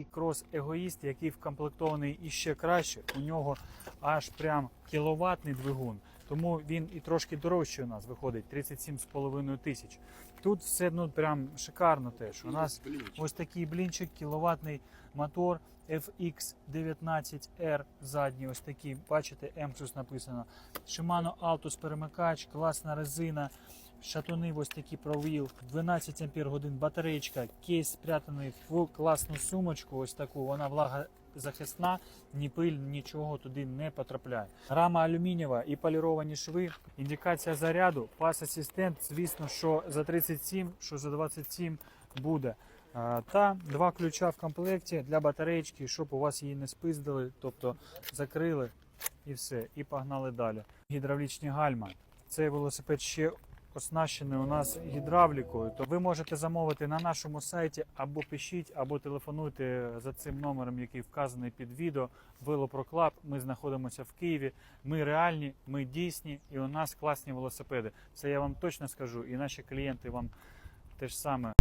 такий крос-егоїст, який вкомплектований іще краще. У нього аж прям кіловатний двигун. Тому він і трошки дорожче у нас виходить 37,5 тисяч. Тут все ну прям шикарно теж. У нас ось такий блінчик, кіловатний мотор FX19R задній, ось такий, бачите, M щось написано. Shimano Altus перемикач, класна резина, шатуни ось такі провіл, 12 ампер годин батареєчка, кейс спрятаний в класну сумочку, ось таку, вона влагозахисна, ні пиль, нічого туди не потрапляє. Рама алюмінієва і поліровані шви, індикація заряду, пас-асистент, звісно, що за 37, що за 27 буде. Та два ключа в комплекті для батареєчки, щоб у вас її не спиздили, тобто закрили і все, і погнали далі. Гідравлічні гальма. Цей велосипед ще оснащений у нас гідравлікою, то ви можете замовити на нашому сайті або пишіть, або телефонуйте за цим номером, який вказаний під відео. Велопроклаб. Ми знаходимося в Києві. Ми реальні, ми дійсні, і у нас класні велосипеди. Це я вам точно скажу, і наші клієнти вам те ж саме.